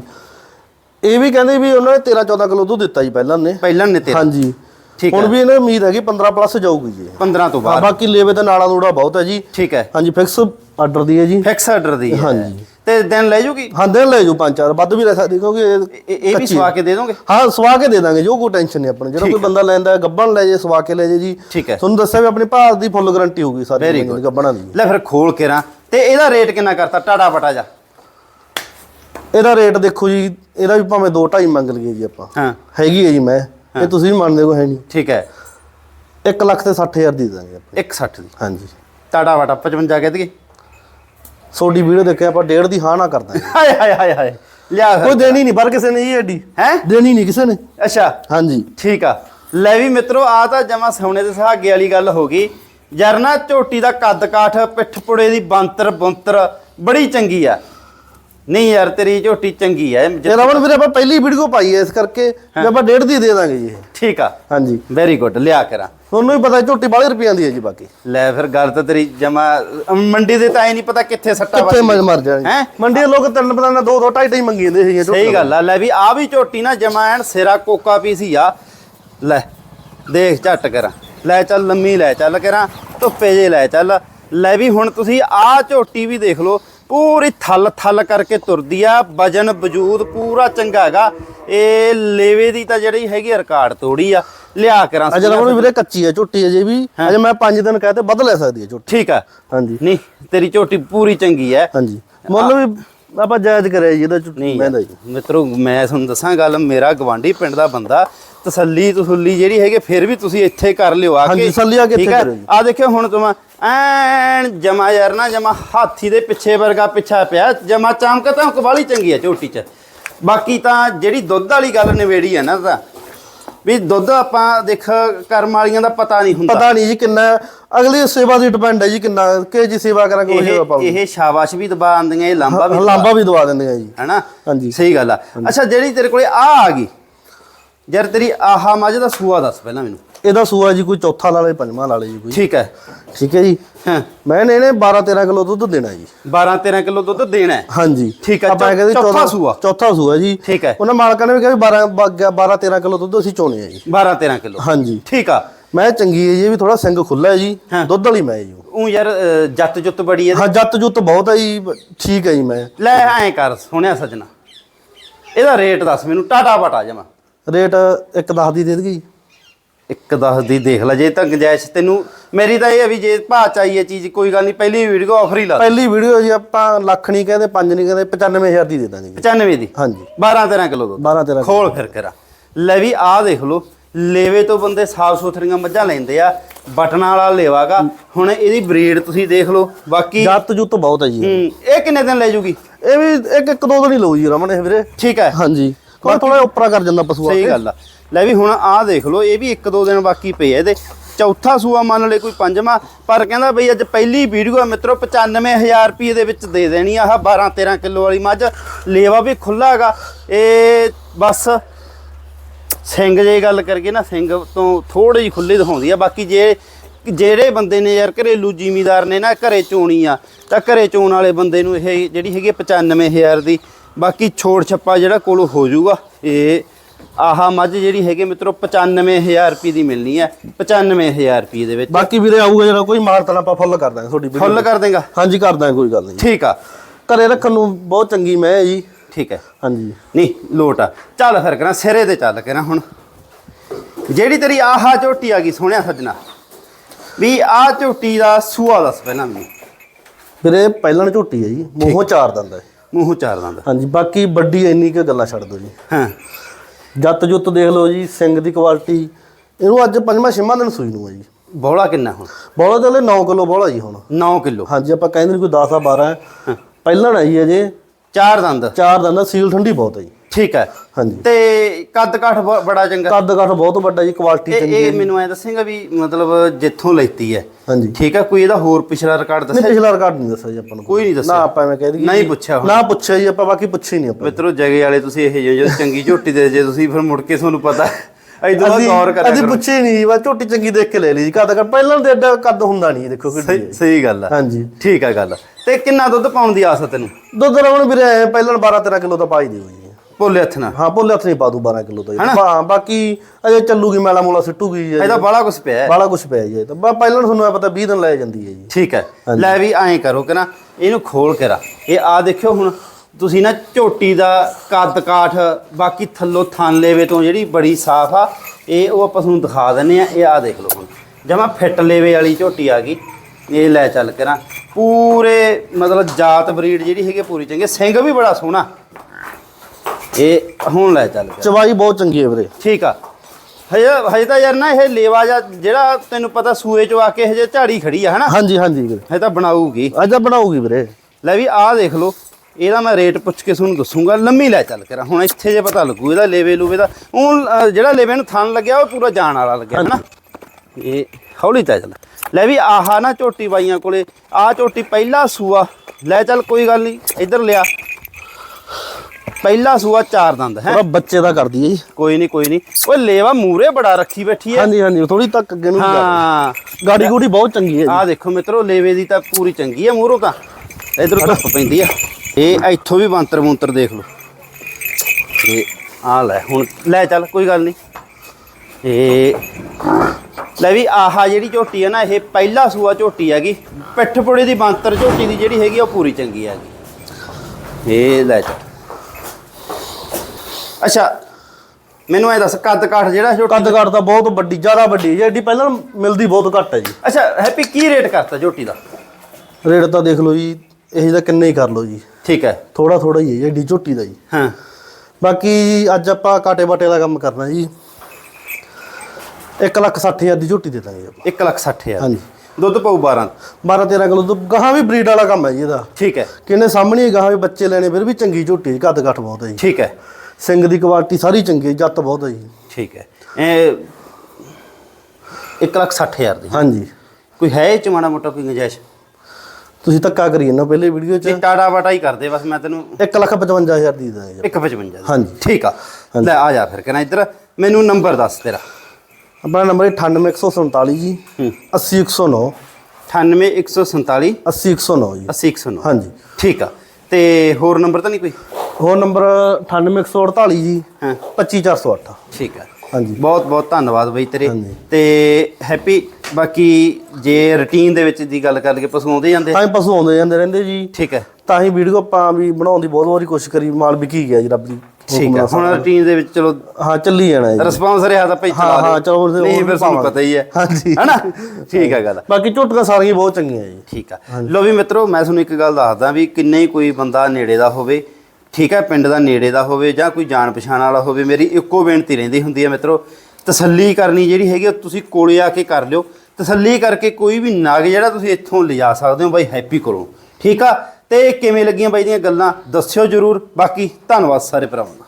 ਇਹ ਵੀ ਕਹਿੰਦੇ ਵੀ ਉਹਨਾਂ ਨੇ 13-14 ਕਿਲੋ ਦੁੱਧ ਦਿੱਤਾ ਜੀ ਪਹਿਲਾਂ ਨੇ ਪਹਿਲਾਂ ਨੇ ਤੇਰਾ। ਹਾਂਜੀ। ਠੀਕ ਹੁਣ ਹੈ। ਵੀ ਇਹਨਾਂ ਨੂੰ ਉਮੀਦ ਹੈਗੀ 15 ਪਲੱਸ ਜਾਊਗੀ ਜੀ 15 ਤੋਂ ਹਾਂ ਬਾਅਦ ਬਾਕੀ ਲੇਵੇ ਤੇ ਨਾਲਾ ਨੂੜਾ ਬਹੁਤ ਹੈ ਜੀ। ਠੀਕ ਹੈ। ਹਾਂਜੀ ਫਿਕਸ ਆਰਡਰ ਦੀ ਹੈ ਜੀ। ਫਿਕਸ ਆਰਡਰ ਦੀ ਹੈ। ਹਾਂਜੀ। ਤੇ ਦਿਨ ਲੈ ਜੂਗੀ? ਹਾਂ ਦਿਨ ਲੈ ਜਾਓ ਪੰਜ ਚਾਰ ਵੱਧ ਵੀ ਲੈ ਸਕਦੇ ਕਿਉਂਕਿ ਇਹ ਵੀ ਸਵਾ ਕੇ ਦੇ ਦੋਗੇ? ਹਾਂ ਸਵਾ ਕੇ ਦੇ ਦਾਂਗੇ ਜੋ ਕੋਈ ਟੈਨਸ਼ਨ ਨਹੀਂ ਆਪਣੇ। ਜਿਹੜਾ ਕੋਈ ਬੰਦਾ ਲੈਂਦਾ ਹੈ, ਗੱਬਣ ਲੈ ਜੇ ਸਵਾ ਕੇ ਲੈ ਜੇ ਜੀ। ਹੈ। ਤੁਹਾਨੂੰ ਦੱਸਿਆ ਵੀ ਆਪਣੀ ਭਾਰਤ ਦੀ ਫੁੱਲ ਗਾਰੰਟੀ ਹੋਊਗੀ ਸਾਰੀ ਦੀ. ਗੱਬਣਾਂ ਦੀ। ਲੈ ਫਿਰ ਖੋਲ ਕੇ ਰਾਂ। ਤੇ ਇਹਦਾ ਰੇਟ ਕਿੰਨਾ ਕਰਤਾ? ਟਾੜਾ ਪਟਾ ਜਾ। ਇਹਦਾ ਰੇਟ ਦੇਖੋ ਜੀ ਇਹਦਾ ਵੀ ਭਾਵੇਂ 2.5 ਮੰਗ ਲਈਏ ਜੀ ਆਪਾਂ। ਹਾਂ। ਹੈਗੀ ਹੈ ਜੀ ਮੈਂ। ਇਹ ਤੁਸੀਂ ਵੀ ਮੰਨਦੇ ਹੋ ਹੈ ਨਹੀਂ? ਠੀਕ ਹੈ। 1 ਲੱਖ ਤੇ 60000 ਦੀ ਦਾਂਗੇ ਆਪਾਂ। 160 ਦੀ। ਹਾਂਜੀ। ਟਾੜਾ ਵਟਾ 55 ਕਹਿ ਦਈਏ। ਤੁਹਾਡੀ ਵੀਡੀਓ ਦੇਖ ਕੇ ਆਪਾਂ ਡੇਢ ਦੀ ਹਾਂ ਨਾ ਕਰ ਦਾਂਗੇ। ਹਾਏ ਹਾਏ ਹਾਏ ਹਾਏ। ਲਿਆ ਕੋਈ ਦੇਣੀ ਨਹੀਂ ਪਰ ਕਿਸੇ ਨੇ ਜੀ ਐਡੀ। ਹੈ? ਦੇਣੀ ਨਹੀਂ ਕਿਸੇ ਨੇ। ਅੱਛਾ। ਹਾਂਜੀ। ਠੀਕ ਆ। ਲੈ ਵੀ ਮਿੱਤਰੋ ਆ ਤਾਂ ਜਮਾ ਸੋਨੇ ਦੇ ਸੁਹਾਗੇ ਵਾਲੀ ਗੱਲ ਹੋ ਗਈ। ਯਾਰ ਨਾ ਝੋਟੀ ਦਾ ਕੱਦ ਕਾਠ ਪਿੱਠ ਪੁੜੇ ਦੀ ਬੰਤਰ ਬੰਤਰ ਬੜੀ ਚੰਗੀ ਆ। ਨਹੀਂ ਯਾਰ ਤੇਰੀ ਝੋਟੀ ਚੰਗੀ ਹੈ ਤੇ ਰਮਨ ਵੀਰੇ ਆਪਾਂ ਪਹਿਲੀ ਵੀਡੀਓ ਪਾਈ ਹੈ ਇਸ ਕਰਕੇ ਵੀ ਆਪਾਂ ਡੇਢ ਦੀ ਦੇ ਦਾਂਗੇ ਜੀ ਇਹ। ਠੀਕ ਆ। ਹਾਂਜੀ। ਵੈਰੀ ਗੁੱਡ ਲਿਆ ਕਰਾਂ। ਤੁਹਾਨੂੰ ਵੀ ਪਤਾ ਝੋਟੀ ਬਾਲੇ ਰੁਪਈਆਂ ਦੀ ਹੈ ਜੀ ਬਾਕੀ। ਲੈ ਫਿਰ ਗੱਲ ਤਾਂ ਤੇਰੀ ਜਮਾ ਮੰਡੀ ਦੇ ਤਾਂ ਐ ਨਹੀਂ ਪਤਾ ਕਿੱਥੇ ਸੱਟਾ ਕਿੱਥੇ ਵੱਜ ਮਰ ਮਰ ਜਾਣੀ। ਹੈਂ? ਮੰਡੀ ਦੇ ਲੋਕ ਤਿੰਨ ਪਤਾ ਨਾ ਦੋ ਦੋ ਢਾਈ ਢਾਈ ਮੰਗੀ ਜਾਂਦੇ ਸੀ ਸਹੀ ਗੱਲ ਆ ਲੈ ਵੀ ਆ ਵੀ ਝੋਟੀ ਨਾ ਜਮਾ ਐਨ ਸਿਰਾ ਕੋਕਾ ਪੀਸੀ ਆ। ਲੈ ਦੇਖ ਝੱਟ ਕਰਾਂ। ਲੈ ਚੱਲ ਲੰਮੀ ਲੈ ਚੱਲ ਕਰਾਂ ਧੁੱਪੇ ਜੇ ਲੈ ਚੱਲ। ਲੈ ਵੀ ਹੁਣ ਤੁਸੀਂ ਆ ਝੋਟੀ ਵੀ ਦੇਖ ਲਓ ਪੂਰੀ ਥਲ ਥਲ ਕਰਕੇ ਤੁਰਦੀ ਆ ਵਜਨ ਵਜੂਦ ਪੂਰਾ ਚੰਗਾ ਹੈਗਾ। ਇਹ ਲੇਵੇ ਦੀ ਤਾਂ ਜਿਹੜੀ ਹੈਗੀ ਰਿਕਾਰਡ ਤੋੜੀ ਆ ਲਿਆ ਕਰਾਂ ਅਜੇ ਰਮਨ ਵੀਰੇ ਕੱਚੀ ਹੈ ਝੋਟੀ ਅਜੇ ਵੀ ਅਜੇ ਮੈਂ 5 ਦਿਨ ਕਹਤੇ ਵੱਧ ਲੈ ਸਕਦੀ ਹੈ ਝੋਟੀ। ਠੀਕ ਆ। ਹਾਂਜੀ। ਨਹੀਂ ਤੇਰੀ ਝੋਟੀ ਪੂਰੀ ਚੰਗੀ ਹੈ ਹਾਂਜੀ। ਮੁੱਲ ਵੀ ਆਪਾਂ ਜਾਇਜ਼ ਕਰਿਆ ਜੀ ਇਹਦਾ ਨਹੀਂ ਮਹਿੰਦਾ ਜੀ ਮਿੱਤਰੋ ਮੈਂ ਤੁਹਾਨੂੰ ਦੱਸਾਂ ਗੱਲ ਮੇਰਾ ਗਵਾਂਢੀ ਪਿੰਡ ਦਾ ਬੰਦਾ ਤਸੱਲੀ ਤਸੁੱਲੀ ਜਿਹੜੀ ਹੈਗੇ ਫਿਰ ਵੀ ਤੁਸੀਂ ਇੱਥੇ ਕਰ ਲਿਓ ਆ ਕੇ ਹਾਂਜੀ, ਤਸੱਲੀ ਆ ਕੇ ਠੀਕ ਇੱਥੇ ਹੈ? ਕਰਿਓ ਜੀ। ਆ ਦੇਖਿਓ ਹੁਣ ਤੁਮਾ ਐਨ ਜਮਾ ਯਾਰ ਨਾ ਜਮਾ ਹਾਥੀ ਦੇ ਪਿੱਛੇ ਵਰਗਾ ਪਿੱਛਾ ਪਿਆ ਜਮਾ ਚਮਕ ਤਾਂ ਕਵਾਲੀ ਚੰਗੀ ਹੈ ਝੋਟੀ ਚ ਬਾਕੀ ਤਾਂ ਜਿਹੜੀ ਦੁੱਧ ਵਾਲੀ ਗੱਲ ਨਿਬੇੜੀ ਹੈ ਨਾ ਤਾਂ ਵੀ ਦੁੱਧ ਆਪਾਂ ਦੇਖ ਕਰਮ ਵਾਲੀਆਂ ਦਾ ਪਤਾ ਨਹੀਂ ਹੁੰਦਾ। ਪਤਾ ਨਹੀਂ ਜੀ ਕਿੰਨਾ। ਅਗਲੀ ਸੇਵਾ ਦੀ ਡਿਪੈਂਡ ਹੈ ਜੀ ਕਿੰਨਾ ਕਿ ਜੀ ਸੇਵਾ ਕਰਾਂਗੇ ਉਹ ਸੇਵਾ ਪਾਉਂਗੇ ਇਹ ਸ਼ਾਬਾਸ਼ ਵੀ ਦਬਾ ਆਂਦੀਆਂ ਇਹ ਲਾਂਬਾ ਵੀ ਲਾਂਬਾ ਵੀ ਦਵਾ ਦਿੰਦੇ ਆ ਜੀ। ਹੈਨਾ? ਹਾਂਜੀ। ਸਹੀ ਗੱਲ ਆ। ਅੱਛਾ ਜਿਹੜੀ ਤੇਰੇ ਕੋਲੇ ਆ ਆ ਗਈ। ਯਾਰ ਤੇਰੀ ਆਹਾ ਮੱਝ ਦਾ ਸੂਆ ਦੱਸ ਪਹਿਲਾਂ ਮੈਨੂੰ। ਇਹਦਾ ਸੂਆ ਜੀ ਕੋਈ ਚੌਥਾ ਲਾ ਲੇ ਪੰਜਵਾਂ ਲਾ ਲੇ ਜੀ ਕੋਈ। ਠੀਕ ਹੈ। ਠੀਕ ਹੈ ਜੀ? ਹਾਂ। ਮੈਂ ਨੇ ਇਹਨੇ 12 13 ਕਿਲੋ ਦੁੱਧ ਦੇਣਾ ਜੀ। 12 13 ਕਿਲੋ ਦੁੱਧ ਦੇਣਾ ਹੈ। ਹਾਂਜੀ। ਠੀਕ ਹੈ, ਆਪਾਂ ਇਹ ਕਹਿੰਦੇ ਚੌਥਾ ਸੂਆ। ਚੌਥਾ ਸੂਆ ਜੀ। ਠੀਕ ਹੈ। ਉਹਨਾਂ ਮਾਲਕਾਂ ਨੇ ਵੀ ਕਿਹਾ ਵੀ 12 12 13 ਕਿਲੋ ਦੁੱਧ ਅਸੀਂ ਚੋਣੇ ਆ ਜੀ। 12 13 ਕਿਲੋ। ਹਾਂਜੀ। ਠੀਕ ਆ। ਮੈਂ ਚੰਗੀ ਹੈ ਜੀ ਵੀ ਥੋੜਾ ਸਿੰਘ ਖੁੱਲਾ ਹੈ ਜੀ। ਦੁੱਧ ਵਾਲੀ ਮੈਂ ਜੀ। ਉਹ ਯਾਰ ਜੱਤ ਜੁੱਤ ਬੜੀ ਹੈ। ਹਾਂ ਜੱਤ ਜੁੱਤ ਬਹੁਤ ਹੈ ਜੀ ਠੀਕ ਹੈ ਜੀ ਮੈਂ। ਲੈ ਐਂ ਕਰ ਸੋਹਣਿਆ ਸੱਜਣਾ। ਇਹਦਾ ਰੇਟ ਦੱਸ ਮੈਨੂੰ ਟਾਟਾ ਬਾਟਾ ਜਮਾ। ਰੇਟ ਇੱਕ 10 ਦੀ ਦੇ ਦੇਗੀ ਇੱਕ ਦਸ ਦੀ ਦੇਖ ਲੈ ਜੇ ਤਾਂ ਗੁੰਜਾਇਸ਼ ਤੈਨੂੰ ਮੇਰੀ ਤਾਂ ਇਹ ਹੈ ਵੀ ਜੇ ਭਾਅ ਚਾਹੀਏ ਚੀਜ਼ ਕੋਈ ਗੱਲ ਨਹੀਂ ਪਹਿਲੀ ਵੀਡੀਓ ਆਫਰ ਹੀ ਲਾ। ਪਹਿਲੀ ਵੀਡੀਓ ਜੀ ਆਪਾਂ ਲੱਖ ਨਹੀਂ ਕਹਿੰਦੇ 5 ਨਹੀਂ ਕਹਿੰਦੇ 95000 ਦੀ ਦੇ ਦਾਂਗੇ ਜੀ। 95 ਦੀ? ਹਾਂਜੀ। 12 13 ਕਿਲੋ ਦੁੱਧ। 12 13 ਖੋਲ ਫਿਰ ਕਰਾ। ਲੈ ਵੀ ਆਹ ਦੇਖ ਲਓ ਲੇਵੇ ਤੋਂ ਬੰਦੇ ਸਾਫ਼ ਸੁਥਰੀਆਂ ਮੱਝਾਂ ਲੈਂਦੇ ਆ ਬਟਨਾਂ ਵਾਲਾ ਲੇਵਾਗਾ ਹੁਣ ਇਹਦੀ ਬਰੀਡ ਤੁਸੀਂ ਦੇਖ ਲਓ ਬਾਕੀ ਜੱਤ ਜੁੱਤ ਬਹੁਤ ਹੈ ਜੀ ਹੂੰ, ਇਹ ਕਿੰਨੇ ਦਿਨ ਲੈ ਜੂਗੀ? ਇਹ ਵੀ ਇੱਕ ਇੱਕ ਦੋ ਦਿਨ ਹੀ ਲਊ ਜੀ ਰਮਨ ਇਹ ਵੀਰੇ। ਠੀਕ ਹੈ। ਹਾਂਜੀ। ਕੋਈ ਥੋੜਾ ਉੱਪਰਾ ਕਰ ਜਾਂਦਾ ਪਸ਼ੂ ਸਹੀ ਗੱਲ ਆ। ਲੈ ਵੀ ਹੁਣ ਆਹ ਦੇਖ ਲਓ, ਇਹ ਵੀ ਇੱਕ ਦੋ ਦਿਨ ਬਾਕੀ ਪਏ ਆ ਇਹਦੇ। ਚੌਥਾ ਸੂਆ ਮੰਨ ਲੈ ਕੋਈ ਪੰਜਵਾਂ, ਪਰ ਕਹਿੰਦਾ ਬਈ ਅੱਜ ਪਹਿਲੀ ਵੀਡੀਓ ਆ ਮਿੱਤਰੋ 95000 ਰੁਪਏ ਦੇ ਵਿੱਚ ਦੇ ਦੇਣੀ ਆਹ 12 13 ਕਿਲੋ ਵਾਲੀ ਮੱਝ। ਲੇਵਾ ਵੀ ਖੁੱਲਾ ਹੈਗਾ। ਇਹ ਬਸ ਸਿੰਘ ਜੇ ਗੱਲ ਕਰਕੇ ਨਾ, ਸਿੰਘ ਤੋਂ ਥੋੜੀ ਜਿਹੀ ਖੁੱਲੀ ਦਿਖਾਉਂਦੀ ਆ। ਬਾਕੀ ਜੇ ਜਿਹੜੇ ਬੰਦੇ ਨੇ ਯਾਰ ਘਰੇਲੂ ਜ਼ਿਮੀਦਾਰ ਨੇ ਨਾ ਘਰੇ ਚੋਣੀ ਆ। ਤਾਂ ਘਰੇ ਚੋਣ ਵਾਲੇ ਬੰਦੇ ਨੂੰ ਇਹ ਜਿਹੜੀ ਹੈਗੀ ਆ 95000 ਦੀ। ਬਾਕੀ ਛੋੜ ਛੱਪਾ ਜਿਹੜਾ ਕੋਲ ਹੋ ਜਾਊਗਾ, ਇਹ ਆਹਾ ਮੱਝ ਜਿਹੜੀ ਹੈਗੀ ਮਿੱਤਰੋ 95000 ਰੁਪਏ ਦੀ ਮਿਲਣੀ ਹੈ 95000 ਰੁਪਏ ਦੇ ਵਿੱਚ। ਬਾਕੀ ਵੀਰੇ ਆਊਗਾ ਜਿਹੜਾ ਕੋਈ ਮਾਲ ਤਾਂ ਆਪਾਂ ਫੁੱਲ ਕਰ ਦਾਂਗੇ ਤੁਹਾਡੀ video ਫੁੱਲ ਕਰ ਦੇਗਾ? ਹਾਂਜੀ ਕਰ ਦਾਂਗੇ ਕੋਈ ਗੱਲ ਨਹੀਂ। ਠੀਕ ਆ। ਘਰੇ ਰੱਖਣ ਨੂੰ ਬਹੁਤ ਚੰਗੀ ਮੈਂ ਹੈ ਜੀ। ਠੀਕ ਹੈ। ਹਾਂਜੀ। ਨਹੀਂ ਲੋਟ ਆ। ਚੱਲ ਫਿਰ ਕਰਾਂ ਸਿਰੇ ਤੇ ਚੱਲ ਕੇ ਨਾ ਹੁਣ। ਜਿਹੜੀ ਤੇਰੀ ਆਹਾ ਝੋਟੀ ਆ ਗਈ ਸੋਹਣਿਆ ਸੱਜਣਾ? ਵੀ ਆਹ ਝੋਟੀ ਦਾ ਸੂਆ ਦੱਸ ਪਹਿਲਾਂ ਮੈਨੂੰ। ਵੀਰੇ ਪਹਿਲਾਂ ਝੋਟੀ ਹੈ ਜੀ ਮੂੰਹੋਂ ਚਾਰ ਦੰਦ ਹੈ। ਮੂੰਹ ਚਾਰ ਦੰਦ। ਹਾਂਜੀ ਬਾਕੀ ਵੱਡੀ ਇੰਨੀ ਕੁ ਗੱਲਾਂ ਛੱਡ ਦਿਓ ਜੀ। ਹਾਂ। ਜੱਤ ਜੁੱਤ ਦੇਖ ਲਓ ਜੀ ਸਿੰਘ ਦੀ ਕੁਆਲਿਟੀ ਇਹਨੂੰ ਅੱਜ ਪੰਜਵਾਂ ਛੇਵਾਂ ਦਿਨ ਸੂਈ ਨੂੰ ਹੈ ਜੀ। ਬੋਲਾ ਕਿੰਨਾ ਹੁਣ? ਬੋਲਾ ਦੇ ਲਈ 9 ਕਿਲੋ ਬੋਲਾ ਜੀ ਹੁਣ। 9 ਕਿਲੋ। ਹਾਂਜੀ ਆਪਾਂ ਕਹਿੰਦੇ ਨਹੀਂ ਕੋਈ 10 ਆ 12 ਹੈ। ਪਹਿਲਾਂ ਹੈ ਜੀ। ਅਜੇ ਚਾਰ ਦੰਦ। ਚਾਰ ਦੰਦ ਆ, ਸੀਲ ਠੰਡੀ ਬਹੁਤ ਹੈ ਜੀ। ਠੀਕ ਹੈ। ਹਾਂਜੀ। ਤੇ ਕੱਦ ਕਾਠ ਬੜਾ ਚੰਗਾ। ਕੱਦ ਕਾਠ ਬਹੁਤ ਵੱਡਾ ਜੀ ਕੁਆਲਿਟੀ ਚੰਗੀ ਇਹ ਮੈਨੂੰ ਐ ਦੱਸੇਗਾ ਵੀ ਮਤਲਬ ਜਿੱਥੋਂ ਲੈਤੀ ਹੈ। ਹਾਂਜੀ। ਠੀਕ ਹੈ ਕੋਈ ਇਹਦਾ ਹੋਰ ਪਿਛਲਾ ਰਿਕਾਰਡ ਨਹੀਂ ਦੱਸਿਆ ਪਿਛਲਾ ਰਿਕਾਰਡ ਨਹੀਂ ਦੱਸਿਆ ਜੀ ਆਪਾਂ ਨੂੰ। ਕੋਈ ਨਹੀਂ ਦੱਸਿਆ। ਨਾ ਆਪਾਂ ਐਵੇਂ ਕਹਿ ਦਈਏ ਨਹੀਂ ਪੁੱਛਿਆ ਹੁਣ। ਨਾ ਪੁੱਛਿਆ ਜੀ ਆਪਾਂ ਬਾਕੀ ਪੁੱਛੇ ਨਹੀਂ ਆਪਾਂ। ਮਿੱਤਰੋ ਜਗੇ ਵਾਲੇ ਤੁਸੀਂ ਇਹ ਜਿਹੇ ਚੰਗੀ ਝੋਟੀ ਦੇ ਜੇ ਤੁਸੀਂ ਫਿਰ ਮੁੜ ਕੇ ਤੁਹਾਨੂੰ ਪਤਾ। ਇਦੋਂ ਅਸੀਂ ਗੌਰ ਕਰਿਆ ਅਸੀਂ ਕਰੋ। ਪੁੱਛੇ ਨਹੀਂ ਜੀ ਬਸ ਝੋਟੀ ਚੰਗੀ ਦੇਖ ਕੇ ਲੈ ਲਈ ਜੀ ਕੱਦ ਕੱਦ ਪਹਿਲਾਂ ਤੇ ਐਡਾ ਕੱਦ ਹੁੰਦਾ ਨਹੀਂ ਦੇਖੋ ਕਿੱਡੀ ਸਹੀ ਹੈ। ਗੱਲ ਆ। ਹਾਂਜੀ। ਠੀਕ ਆ ਗੱਲ। ਤੇ ਕਿੰਨਾ ਦੁੱਧ ਪਾਉਣ ਦੀ ਆਸ ਆ ਤੈਨੂੰ? ਦੁੱਧ ਰਵਣ ਵੀਰੇ ਪਹਿਲਾਂ 12 13 ਕਿਲੋ ਤਾਂ ਪਾ ਹੀ ਦਿਓ ਜੀ। ਭੋਲੇ ਹੱਥ ਨਾਲ। ਹਾਂ ਭੁੱਲੇ ਹੱਥ ਨਹੀਂ ਪਾ ਦੂ 12 ਕਿਲੋ। ਹਨਾ? ਹਾਂ ਬਾਕੀ ਅਜੇ ਚੱਲੂਗੀ ਮੈਲਾ ਮੂਲਾ ਸਿੱਟੂਗੀ ਜੀ। ਇਹਦਾ ਬੜਾ ਕੁਝ ਪਿਆ ਹੈ। ਬਾਲਾ ਕੁਝ ਪਿਆ ਜੀ ਤਾਂ। ਪਹਿਲਾਂ ਤੁਹਾਨੂੰ ਪਤਾ 20 ਦਿਨ ਲੈ ਜਾਂਦੀ ਹੈ ਜੀ। ਠੀਕ ਹੈ। ਲੈ ਵੀ ਐਂ ਕਰੋ ਕਿ ਨਾ ਇਹਨੂੰ ਖੋਲ ਕੇ ਰਾ ਇਹ ਆ ਦੇਖਿਓ ਹੁਣ ਤੁਸੀਂ ਨਾ ਝੋਟੀ ਦਾ ਕੱਦ ਕਾਠ ਬਾਕੀ ਥੱਲੋਂ ਥਣ ਲੇਵੇ ਤੋਂ ਜਿਹੜੀ ਬੜੀ ਸਾਫ਼ ਆ ਇਹ ਉਹ ਆਪਾਂ ਤੁਹਾਨੂੰ ਦਿਖਾ ਦਿੰਨੇ ਆ ਇਹ ਆ ਦੇਖ ਲਓ ਹੁਣ। ਜਮਾ ਫਿੱਟ ਲੇਵੇ ਵਾਲੀ ਝੋਟੀ ਆ ਗਈ। ਇਹ ਲੈ ਚੱਲ ਕੇ ਨਾ ਪੂਰੇ ਮਤਲਬ ਜਾਤ ਬਰੀਡ ਜਿਹੜੀ ਹੈਗੀ ਪੂਰੀ ਚੰਗੀ ਸਿੰਘ ਵੀ ਬੜਾ ਸੋਹਣਾ। ਇਹ ਹੁਣ ਲੈ ਚੱਲ ਕੇ ਚਵਾਈ ਬਹੁਤ ਚੰਗੀ ਹੈ ਵੀਰੇ। ਠੀਕ ਆ। ਹਜੇ ਹਜੇ ਤਾਂ ਯਾਰ ਨਾ ਇਹ ਲੇਵਾ ਜਾਂ ਜਿਹੜਾ ਤੈਨੂੰ ਪਤਾ ਸੂਏ ਚ ਆ ਕੇ ਹਜੇ ਝਾੜੀ ਖੜੀ ਆ ਹਨਾ? ਹਾਂਜੀ ਹਾਂਜੀ ਵੀਰੇ। ਹਜੇ ਤਾਂ ਬਣਾਊਗੀ। ਅੱਜ ਬਣਾਉਗੀ ਵੀਰੇ। ਲੈ ਵੀ ਆਹ ਦੇਖ ਲਓ ਇਹਦਾ ਮੈਂ ਰੇਟ ਪੁੱਛ ਕੇ ਤੁਹਾਨੂੰ ਦੱਸੂਗਾ ਲੰਮੀ ਲੈ ਚੱਲ ਕੇ ਹੁਣ ਇੱਥੇ ਜੇ ਪਤਾ ਲੱਗੂ ਇਹਦਾ ਲੇਵੇ ਲੂਵੇ ਦਾ। ਉਹ ਅ, ਜਿਹੜਾ ਲੇਵੇ ਨੂੰ ਥਣ ਲੱਗਿਆ ਉਹ ਪੂਰਾ ਜਾਣ ਵਾਲਾ ਲੱਗਿਆ ਹਨਾ? ਇਹ ਹੌਲੀ ਤਾਂ ਚੱਲ। ਲੈ ਵੀ ਆਹਾ ਨਾ ਝੋਟੀ ਬਾਈਆਂ ਕੋਲੇ ਆਹ ਝੋਟੀ ਪਹਿਲਾ ਸੂਆ। ਲੈ ਚੱਲ ਕੋਈ ਗੱਲ ਨਹੀਂ ਇੱਧਰ ਲਿਆ। ਪਹਿਲਾ ਸੂਆ ਚਾਰ ਦੰਦ ਹੈ? ਪੂਰਾ ਬੱਚੇ ਦਾ ਕਰਦੀ ਹੈ ਜੀ। ਕੋਈ ਨਹੀਂ ਕੋਈ ਨਹੀਂ ਓਏ ਲੇਵਾ ਮੂਰੇ ਬੜਾ ਰੱਖੀ ਬੈਠੀ ਹੈ ਹਾਂਜੀ ਹਾਂਜੀ ਥੋੜੀ ਤੱਕ ਅੱਗੇ ਨੂੰ ਹਾਂ। ਗਾੜੀ ਗੂੜੀ ਬਹੁਤ ਚੰਗੀ ਹੈ ਜੀ। ਆਹ ਦੇਖੋ ਮਿੱਤਰੋ ਲੇਵੇ ਦੀ ਤਾਂ ਪੂਰੀ ਚੰਗੀ ਆ ਮੂਹਰੋਂ ਤਾਂ। ਇਧਰੋਂ ਧੁੱਪ ਪੈਂਦੀ ਆ। ਇਹ ਇੱਥੋਂ ਵੀ ਬੰਤਰ ਮੁੰਤਰ ਦੇਖ ਲਓ। ਇਹ ਆ ਲੈ ਹੁਣ ਲੈ ਚੱਲ ਕੋਈ ਗੱਲ ਨਹੀਂ ਇਹ ਲੈ ਵੀ ਆਹਾ ਜਿਹੜੀ ਝੋਟੀ ਆ ਨਾ ਇਹ ਪਹਿਲਾ ਸੂਆ ਝੋਟੀ ਹੈਗੀ। ਪਿੱਠ ਪੁੜੇ ਦੀ ਬੰਤਰ ਝੋਟੀ ਦੀ ਜਿਹੜੀ ਹੈਗੀ ਆ, ਉਹ ਪੂਰੀ ਚੰਗੀ ਹੈਗੀ ਇਹ ਲੈ ਚੱਲ। ਅੱਛਾ ਮੈਨੂੰ ਐ ਦੱਸ ਕੱਦ ਕਾਠ ਜਿਹੜਾ ਝੋਟੀ ਕੱਦ ਕਾਠ ਤਾਂ ਬਹੁਤ ਵੱਡੀ ਜ਼ਿਆਦਾ ਵੱਡੀ ਹੈ ਜੀ ਐਡੀ ਪਹਿਲਾਂ ਮਿਲਦੀ ਬਹੁਤ ਘੱਟ ਹੈ ਜੀ। ਅੱਛਾ ਹੈਪੀ ਕੀ ਰੇਟ ਕਰਤਾ ਝੋਟੀ ਦਾ? ਰੇਟ ਤਾਂ ਦੇਖ ਲਓ ਜੀ ਇਹ ਜਿਹਦਾ ਕਿੰਨੇ ਹੀ ਕਰ ਲਓ ਜੀ। ਠੀਕ ਹੈ। ਥੋੜਾ ਥੋੜਾ ਹੀ ਹੈ ਜੀ ਐਡੀ ਝੋਟੀ ਦਾ ਜੀ। ਹਾਂ। ਬਾਕੀ ਅੱਜ ਆਪਾਂ ਕਾਟੇ ਬਾਟੇ ਦਾ ਕੰਮ ਕਰਨਾ ਜੀ। 1 ਲੱਖ 60 ਹਜ਼ਾਰ ਦੀ ਝੋਟੀ ਦੇ ਦਾਂਗੇ ਆਪਾਂ। 1 ਲੱਖ 60 ਹਜ਼ਾਰ। ਹਾਂਜੀ। ਦੁੱਧ ਪਾਉ 12 12 13 ਕਿਲੋ ਤੋਂ ਗਾਹਾਂ ਵੀ ਬਰੀਡ ਵਾਲਾ ਕੰਮ ਹੈ ਜੀ ਇਹਦਾ। ਠੀਕ ਹੈ। ਕਿੰਨੇ ਸਾਹਮਣੇ ਗਾਹਾਂ ਵੀ ਬੱਚੇ ਲੈਣੇ ਫਿਰ ਵੀ ਚੰਗੀ ਝੋਟੀ ਕੱਦ ਘੱਟ ਬਹੁਤ ਹੈ ਜੀ। ਠੀਕ ਹੈ। ਸਿੰਘ ਦੀ ਕੁਆਲਿਟੀ ਸਾਰੀ ਚੰਗੀ ਹੈ ਜੱਤ ਬਹੁਤ ਹੈ ਜੀ। ਠੀਕ ਹੈ। ਇਹ 1 ਲੱਖ 60 ਹਜ਼ਾਰ ਦੀ। ਹਾਂਜੀ। ਕੋਈ ਹੈ ਇਹ ਚ ਮਾੜਾ ਮੋਟਾ ਕੋਈ ਗੁੰਜਾਇਸ਼? ਤੁਸੀਂ ਧੱਕਾ ਕਰੀ ਨਾ ਪਹਿਲੇ ਵੀਡੀਓ 'ਚ। ਇਹ ਟਾੜਾ ਬਾਟਾ ਹੀ ਕਰਦੇ ਬਸ ਮੈਂ ਤੈਨੂੰ 1 ਲੱਖ 55 ਹਜ਼ਾਰ ਦੀ ਦਾਂਗੇ ਜੀ। 155 ਹਾਂਜੀ। ਠੀਕ ਆ। ਲੈ ਆ ਜਾ ਫਿਰ ਕਹਿੰਦਾ ਇੱਧਰ ਮੈਨੂੰ ਨੰਬਰ ਦੱਸ ਤੇਰਾ। ਆਪਣਾ ਨੰਬਰ 98147 ਜੀ ਹੂੰ। 80109 98147 80109 ਜੀ। 80109 ਹਾਂਜੀ। ਠੀਕ ਆ। ਤੇ ਹੋਰ ਨੰਬਰ ਤਾਂ ਨਹੀਂ ਕੋਈ? ਹੋਰ ਨੰਬਰ 98148 ਜੀ। ਹਾਂ। 25408 ਠੀਕ ਆ। ਹਾਂਜੀ। ਬਹੁਤ ਬਹੁਤ ਧੰਨਵਾਦ ਬਈ ਤੇਰੇ। ਹਾਂਜੀ। ਤੇ ਹੈਪੀ ਬਾਕੀ ਜੇ ਰੁਟੀਨ ਦੇ ਵਿੱਚ ਦੀ ਗੱਲ ਕਰ ਲਈਏ ਪਸ਼ੂ ਆਉਂਦੇ ਜਾਂਦੇ? ਤਾਂ ਹੀ ਪਸ਼ੂ ਆਉਂਦੇ ਜਾਂਦੇ ਰਹਿੰਦੇ ਜੀ। ਠੀਕ ਹੈ ਤਾਂ ਹੀ ਵੀਡੀਓ ਆਪਾਂ ਵੀ ਬਣਾਉਣ ਦੀ ਬਹੁਤ ਵਾਰੀ ਕੋਸ਼ਿਸ਼ ਕਰੀ ਮਾਲ ਵਿਕੀ ਗਿਆ ਜੀ ਰੱਬ ਦੀ। ਠੀਕ ਹੈ ਹੁਣ ਰੁਟੀਨ ਦੇ ਵਿੱਚ ਚਲੋ ਹਾਂ ਚੱਲੀ ਜਾਣਾ ਹੈ ਜੀ। ਰਿਸਪੌਂਸ ਰਿਹਾ ਤਾਂ ਭਾਈ ਹਾਂ, ਚਲਾ ਹਾਂ, ਚਲੋ ਉਹਦੇ- ਨਹੀਂ ਫਿਰ ਤੁਹਾਨੂੰ। ਪਤਾ ਹੀ ਹੈ। ਹਾਂਜੀ। ਹੈਨਾ? ਠੀਕ ਹੈ ਗੱਲ ਬਾਕੀ ਝੋਟੀਆਂ ਸਾਰੀਆਂ ਬਹੁਤ ਚੰਗੀਆਂ ਜੀ। ਠੀਕ ਆ। ਲੋ ਵੀ ਮਿੱਤਰੋ ਮੈਂ ਤੁਹਾਨੂੰ ਇੱਕ ਗੱਲ ਦੱਸਦਾ ਵੀ ਕਿੰਨੇ ਹੀ ਕੋਈ ਬੰਦਾ ਨੇੜੇ ਦਾ ਹੋਵੇ ਠੀਕ ਹੈ, ਪਿੰਡ ਦਾ ਨੇੜੇ ਦਾ ਹੋਵੇ ਜਾਂ ਕੋਈ ਜਾਣ ਪਛਾਣ ਵਾਲਾ ਹੋਵੇ, ਮੇਰੀ ਇੱਕੋ ਬੇਨਤੀ ਰਹਿੰਦੀ ਹੁੰਦੀ ਹੈ ਮਿੱਤਰੋ, ਤਸੱਲੀ ਕਰਨੀ ਜਿਹੜੀ ਹੈਗੀ ਉਹ ਤੁਸੀਂ ਕੋਲੇ ਆ ਕੇ ਕਰ ਲਿਓ। ਤਸੱਲੀ ਕਰਕੇ ਕੋਈ ਵੀ ਨਾਗ ਜਿਹੜਾ ਤੁਸੀਂ ਇੱਥੋਂ ਲਿਜਾ ਸਕਦੇ ਹੋ ਬਾਈ, ਹੈਪੀ ਕਰੋ ਠੀਕ ਆ? ਤੇ ਕਿਵੇਂ ਲੱਗੀਆਂ ਬਾਈ ਦੀਆਂ ਗੱਲਾਂ, ਦੱਸਿਓ ਜਰੂਰ। ਬਾਕੀ ਧੰਨਵਾਦ ਸਾਰੇ ਭਰਾਵਾਂ ਦਾ।